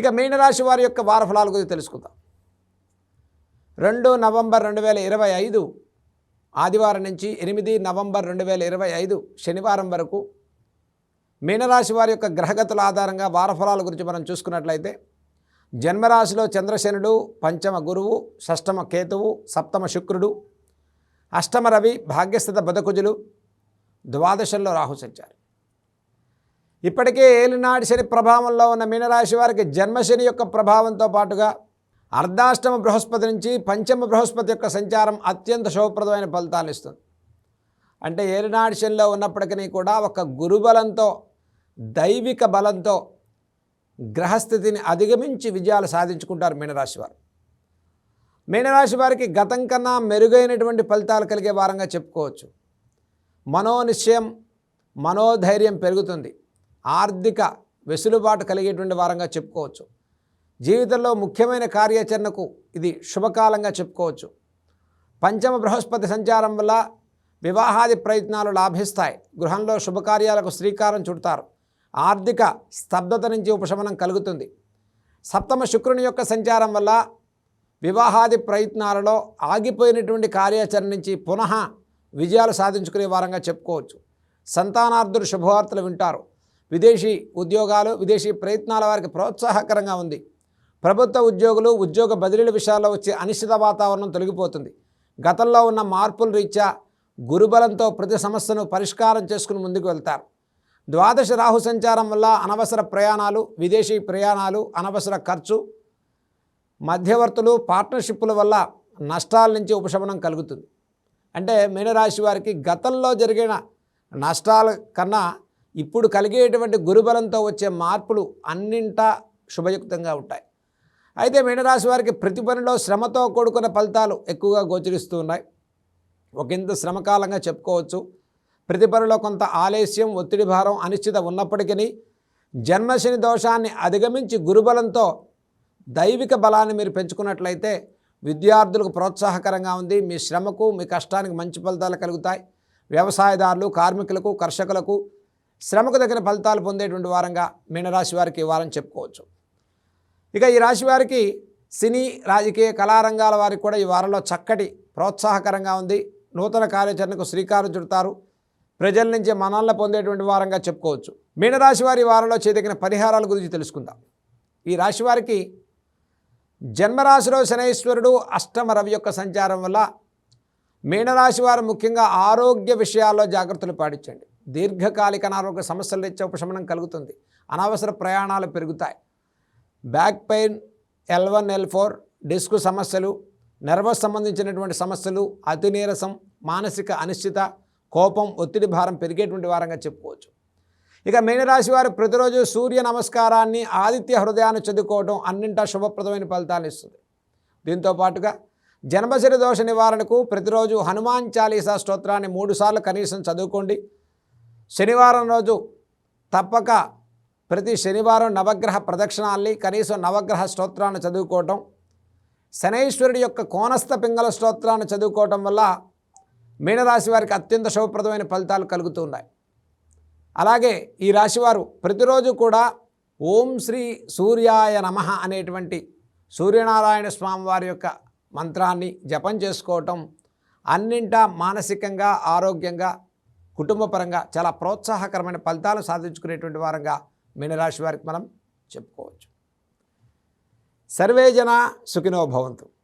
ఇక మీనరాశి వారి యొక్క వారఫలాల గురించి తెలుసుకుందాం. రెండు నవంబర్ రెండు వేల ఇరవై ఐదు ఆదివారం నుంచి ఎనిమిది నవంబర్ రెండు వేల ఇరవై ఐదు శనివారం వరకు మీనరాశి వారి యొక్క గ్రహగతుల ఆధారంగా వారఫలాల గురించి మనం చూసుకున్నట్లయితే జన్మరాశిలో చంద్రశనుడు పంచమ గురువు షష్టమ కేతువు సప్తమ శుక్రుడు అష్టమ రవి భాగ్యస్థిత బదకుజులు ద్వాదశంలో రాహు సంచారు. ఇప్పటికే ఏలినాటి శని ప్రభావంలో ఉన్న మీనరాశి వారికి జన్మశని యొక్క ప్రభావంతో పాటుగా అర్ధాష్టమ బృహస్పతి నుంచి పంచమ బృహస్పతి యొక్క సంచారం అత్యంత శుభప్రదమైన ఫలితాలు ఇస్తుంది. అంటే ఏలినాటి శనిలో ఉన్నప్పటికీ కూడా ఒక గురుబలంతో దైవిక బలంతో గ్రహస్థితిని అధిగమించి విజయాలు సాధించుకుంటారు మీనరాశి వారు. మీనరాశి వారికి గతం కన్నా మెరుగైనటువంటి ఫలితాలు కలిగే వారంగా చెప్పుకోవచ్చు. మనోనిశ్చయం మనోధైర్యం పెరుగుతుంది. ఆర్థిక వెసులుబాటు కలిగేటువంటి వారంగా చెప్పుకోవచ్చు. జీవితంలో ముఖ్యమైన కార్యాచరణకు ఇది శుభకాలంగా చెప్పుకోవచ్చు. పంచమ బృహస్పతి సంచారం వల్ల వివాహాది ప్రయత్నాలు లాభిస్తాయి. గృహంలో శుభకార్యాలకు శ్రీకారం చుడతారు. ఆర్థిక స్తబ్దత నుంచి ఉపశమనం కలుగుతుంది. సప్తమ శుక్రుని యొక్క సంచారం వల్ల వివాహాది ప్రయత్నాలలో ఆగిపోయినటువంటి కార్యాచరణ నుంచి పునః విజయాలు సాధించుకునే వారంగా చెప్పుకోవచ్చు. సంతానార్థులు శుభవార్తలు వింటారు. విదేశీ ఉద్యోగాలు విదేశీ ప్రయత్నాల వారికి ప్రోత్సాహకరంగా ఉంది. ప్రభుత్వ ఉద్యోగులు ఉద్యోగ బదిలీల విషయాల్లో వచ్చే అనిశ్చిత వాతావరణం తొలగిపోతుంది. గతంలో ఉన్న మార్పుల రీత్యా గురుబలంతో ప్రతి సమస్యను పరిష్కారం చేసుకుని ముందుకు వెళ్తారు. ద్వాదశ రాహు సంచారం వల్ల అనవసర ప్రయాణాలు విదేశీ ప్రయాణాలు అనవసర ఖర్చు మధ్యవర్తులు పార్ట్నర్షిప్పుల వల్ల నష్టాల నుంచి ఉపశమనం కలుగుతుంది. అంటే మీనరాశి వారికి గతంలో జరిగిన నష్టాల కన్నా ఇప్పుడు కలిగేటువంటి గురుబలంతో వచ్చే మార్పులు అన్నింటా శుభయుక్తంగా ఉంటాయి. అయితే మీనరాశి వారికి ప్రతి పనిలో శ్రమతో కూడుకున్న ఫలితాలు ఎక్కువగా గోచరిస్తూ ఉన్నాయి. ఒకంత శ్రమకాలంగా చెప్పుకోవచ్చు. ప్రతి పనిలో కొంత ఆలస్యం ఒత్తిడి భారం అనిశ్చిత ఉన్నప్పటికీ జన్మశని దోషాన్ని అధిగమించి గురుబలంతో దైవిక బలాన్ని మీరు పెంచుకున్నట్లయితే విద్యార్థులకు ప్రోత్సాహకరంగా ఉంది. మీ శ్రమకు మీ కష్టానికి మంచి ఫలితాలు కలుగుతాయి. వ్యవసాయదారులు కార్మికులకు కర్షకులకు శ్రమకు తగిన ఫలితాలు పొందేటువంటి వారంగా మీనరాశి వారికి వారం చెప్పుకోవచ్చు. ఇక ఈ రాశి వారికి సినీ రాజకీయ కళారంగాల వారికి కూడా ఈ వారంలో చక్కటి ప్రోత్సాహకరంగా ఉంది. నూతన కార్యాచరణకు శ్రీకారం చుడతారు. ప్రజల నుంచి మనల్ని పొందేటువంటి వారంగా చెప్పుకోవచ్చు. మీనరాశి వారి ఈ వారంలో చేదగిన పరిహారాల గురించి తెలుసుకుందాం. ఈ రాశి వారికి జన్మరాశిలో శనైశ్వరుడు అష్టమ రవి యొక్క సంచారం వల్ల మీనరాశి వారు ముఖ్యంగా ఆరోగ్య విషయాల్లో జాగ్రత్తలు పాటించండి. దీర్ఘకాలిక అనారోగ్య సమస్యల రీత్యా ఉపశమనం కలుగుతుంది. అనవసర ప్రయాణాలు పెరుగుతాయి. Back pain L one L four disc సమస్యలు నర్వస్ సంబంధించినటువంటి సమస్యలు అతి నీరసం మానసిక అనిశ్చిత కోపం ఒత్తిడి భారం పెరిగేటువంటి వారంగా చెప్పుకోవచ్చు. ఇక మీనరాశి వారు ప్రతిరోజు సూర్య నమస్కారాన్ని ఆదిత్య హృదయాన్ని చదువుకోవడం అన్నింటా శుభప్రదమైన ఫలితాలు ఇస్తుంది. దీంతో పాటుగా జన్మశరి దోష నివారణకు ప్రతిరోజు హనుమాన్ చాలీసా స్తోత్రాన్ని మూడుసార్లు కనీసం చదువుకోండి. శనివారం రోజు తప్పక ప్రతి శనివారం నవగ్రహ ప్రదక్షిణాల్ని కనీసం నవగ్రహ స్తోత్రాన్ని చదువుకోవటం శనైశ్వరుడి యొక్క కోనస్థ పింగళ స్తోత్రాన్ని చదువుకోవటం వల్ల మీనరాశి వారికి అత్యంత శుభప్రదమైన ఫలితాలు కలుగుతూ ఉన్నాయి. అలాగే ఈ రాశివారు ప్రతిరోజు కూడా ఓం శ్రీ సూర్యాయ నమ అనేటువంటి సూర్యనారాయణ స్వామి వారి యొక్క మంత్రాన్ని జపం చేసుకోవటం అన్నింటా మానసికంగా ఆరోగ్యంగా కుటుంబపరంగా చాలా ప్రోత్సాహకరమైన ఫలితాలు సాధించుకునేటువంటి వారంగా మీనరాశి వారికి మనం చెప్పుకోవచ్చు. సర్వే జన సుఖినో భవంతు.